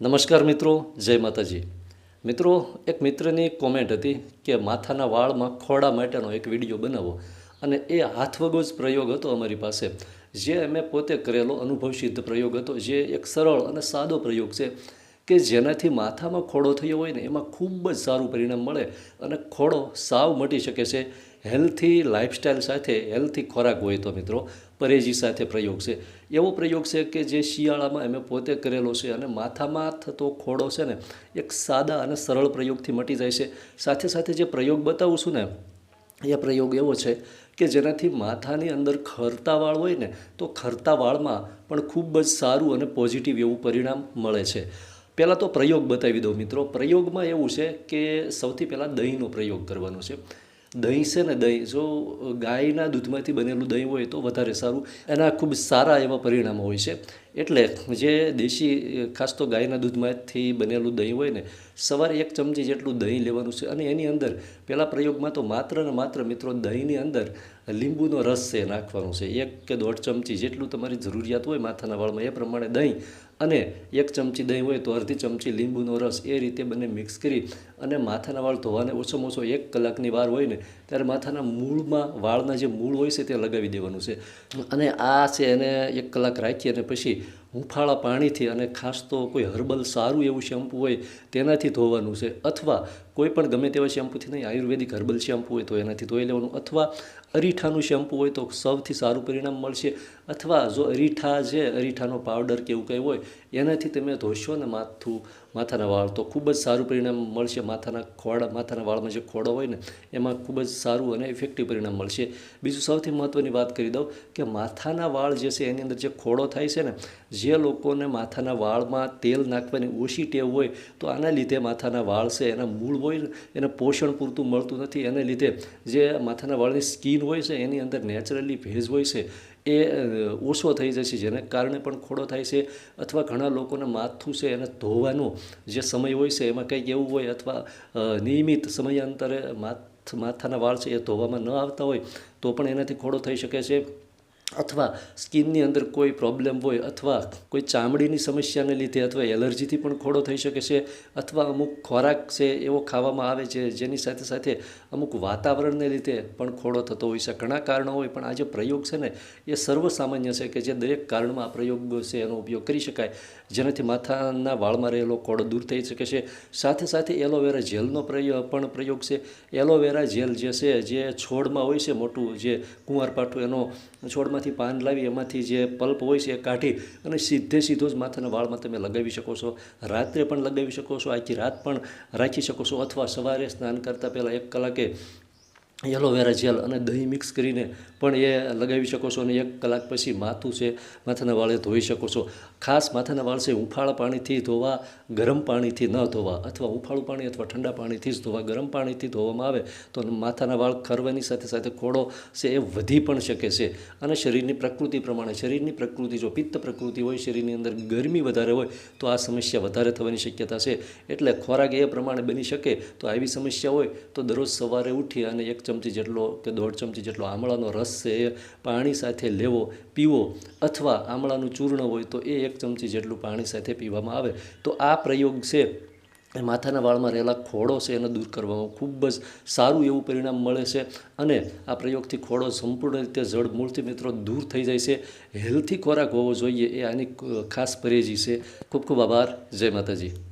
નમસ્કાર મિત્રો, જય માતાજી. મિત્રો, એક મિત્રની કોમેન્ટ હતી કે માથાના વાળમાં ખોડા માટેનો એક વીડિયો બનાવો અને એ હાથવગો જ પ્રયોગ હતો અમારી પાસે. જે અમે પોતે કરેલો અનુભવ સિદ્ધ પ્રયોગ હતો, જે એક સરળ અને સાદો પ્રયોગ છે કે જેનાથી માથામાં ખોડો થયો હોય ને, એમાં ખૂબ જ સારું પરિણામ મળે અને ખોડો સાવ મટી શકે છે. હેલ્થી લાઇફસ્ટાઈલ સાથે હેલ્થી ખોરાક હોય તો મિત્રો પરેજી સાથે પ્રયોગ છે. એવો પ્રયોગ છે કે જે શિયાળામાં અમે પોતે કરેલો છે અને માથામાં થતો ખોડો છે ને એક સાદા અને સરળ પ્રયોગથી મટી જાય છે. સાથે સાથે જે પ્રયોગ બતાવું છું ને, એ પ્રયોગ એવો છે કે જેનાથી માથાની અંદર ખરતા વાળ હોય ને, તો ખરતા વાળમાં પણ ખૂબ જ સારું અને પોઝિટિવ એવું પરિણામ મળે છે. પહેલાં તો પ્રયોગ બતાવી દઉં મિત્રો. પ્રયોગમાં એવું છે કે સૌથી પહેલાં દહીંનો પ્રયોગ કરવાનો છે. દહીં છે ને દહીં, જો ગાયના દૂધમાંથી બનેલું દહીં હોય તો વધારે સારું. એના ખૂબ સારા એવા પરિણામો હોય છે. એટલે જે દેશી, ખાસ તો ગાયના દૂધમાંથી બનેલું દહીં હોય ને, સવારે એક ચમચી જેટલું દહીં લેવાનું છે. અને એની અંદર પહેલાં પ્રયોગમાં તો માત્ર ને માત્ર મિત્રો દહીંની અંદર લીંબુનો રસ છે નાખવાનો છે. એક કે દોઢ ચમચી જેટલું તમારી જરૂરિયાત હોય માથાના વાળમાં એ પ્રમાણે દહીં અને એક ચમચી દહીં હોય તો અડધી ચમચી લીંબુનો રસ એ રીતે બંને મિક્સ કરી અને માથાના વાળ ધોવાને ઓછામાં ઓછો એક કલાકની વાર હોય ને, ત્યારે માથાના મૂળમાં, વાળના જે મૂળ હોય છે તે લગાવી દેવાનું છે. અને આ છે એને એક કલાક રાખી અને પછી હુંફાળા પાણીથી અને ખાસ તો કોઈ હર્બલ સારું એવું શેમ્પૂ હોય તેનાથી ધોવાનું છે. અથવા કોઈ પણ ગમે તેવા શેમ્પૂથી નહીં, આયુર્વેદિક હર્બલ શેમ્પૂ હોય તો એનાથી ધોઈ લેવાનું. અથવા અરીઠાનું શેમ્પૂ હોય તો સૌથી સારું પરિણામ મળશે. અથવા જો અરીઠા છે, અરીઠાનો પાવડર કે એવું કંઈ હોય, એનાથી તમે ધોશો ને માથું, માથાના વાળ તો ખૂબ જ સારું પરિણામ મળશે. માથાના ખોડ માથાના વાળમાં જે ખોડો હોય ને, એમાં ખૂબ જ સારું અને ઇફેક્ટિવ પરિણામ મળશે. બીજું સૌથી મહત્ત્વની વાત કરી દઉં કે માથાના વાળ જે છે, એની અંદર જે ખોડો થાય છે ને, જે લોકોને માથાના વાળમાં તેલ નાખવાની ઓછી ટેવ હોય, તો આના લીધે માથાના વાળ છે, એના મૂળ હોય એને પોષણ પૂરતું મળતું નથી. એને લીધે જે માથાના વાળની સ્કીન હોય છે, એની અંદર નેચરલી ભેજ હોય છે. એ ઓછો થઈ જશે, જેને કારણે પણ ખોડો થાય છે અથવા ઘણા લોકોને માથું છે એને ધોવાનો જે સમય હોય છે, એમાં કંઈક એવું હોય અથવા નિયમિત સમયાંતરે માથ, માથાના વાળ છે એ ધોવામાં ન આવતા હોય, તો પણ એનાથી ખોડો થઈ શકે છે. અથવા સ્કિનની અંદર કોઈ પ્રોબ્લેમ હોય અથવા કોઈ ચામડીની સમસ્યાને લીધે અથવા એલર્જીથી પણ ખોડો થઈ શકે છે અથવા અમુક ખોરાક છે એવો ખાવામાં આવે છે જેની સાથે સાથે અમુક વાતાવરણને લીધે પણ ખોડો થતો હોય છે. ઘણા કારણો હોય પણ આ જે પ્રયોગ છે ને એ સર્વસામાન્ય છે કે જે દરેક કારણમાં આ પ્રયોગ છે એનો ઉપયોગ કરી શકાય. જેનાથી માથાના વાળમાં રહેલો ખોડો દૂર થઈ શકે છે. સાથે સાથે એલોવેરા જેલનો પ્રયોગ પણ પ્રયોગ છે. એલોવેરા જેલ જે છે, જે છોડમાં હોય છે મોટું, જે કુંવારપાઠું એનો છોડમાંથી પાન લાવી, એમાંથી જે પલ્પ હોય છે એ કાઢી અને સીધે સીધો જ માથાના વાળમાં તમે લગાવી શકો છો. રાત્રે પણ લગાવી શકો છો, આખી રાત પણ રાખી શકો છો અથવા સવારે સ્નાન કરતાં પહેલાં એક કલાકે એલોવેરા જેલ અને દહીં મિક્સ કરીને પણ એ લગાવી શકો છો અને એક કલાક પછી માથું છે, માથાના વાળે ધોઈ શકો છો. ખાસ માથાના વાળ છે હુંફાળા પાણીથી ધોવા, ગરમ પાણીથી ન ધોવા અથવા હુંફાળું પાણી અથવા ઠંડા પાણીથી જ ધોવા. ગરમ પાણીથી ધોવામાં આવે તો માથાના વાળ ખરવાની સાથે સાથે ખોડો છે એ વધી પણ શકે છે. અને શરીરની પ્રકૃતિ પ્રમાણે, શરીરની પ્રકૃતિ જો પિત્ત પ્રકૃતિ હોય, શરીરની અંદર ગરમી વધારે હોય, તો આ સમસ્યા વધારે થવાની શક્યતા છે. એટલે ખોરાક એ પ્રમાણે બની શકે તો આવી સમસ્યા હોય તો દરરોજ સવારે ઉઠી અને એક ચમચી જેટલો કે દોઢ ચમચી જેટલો આમળાનો રસ છે એ પાણી સાથે લેવો, પીવો અથવા આમળાનું ચૂર્ણ હોય તો એ એક ચમચી જેટલું પાણી સાથે પીવામાં આવે. તો આ પ્રયોગ છે એ માથાના વાળમાં રહેલા ખોડો છે એને દૂર કરવામાં ખૂબ જ સારું એવું પરિણામ મળે છે અને આ પ્રયોગથી ખોડો સંપૂર્ણ રીતે જડ મૂળથી મિત્રો દૂર થઈ જાય છે. હેલ્થી ખોરાક હોવો જોઈએ એ આની ખાસ પરેજી છે. ખૂબ ખૂબ આભાર. જય માતાજી.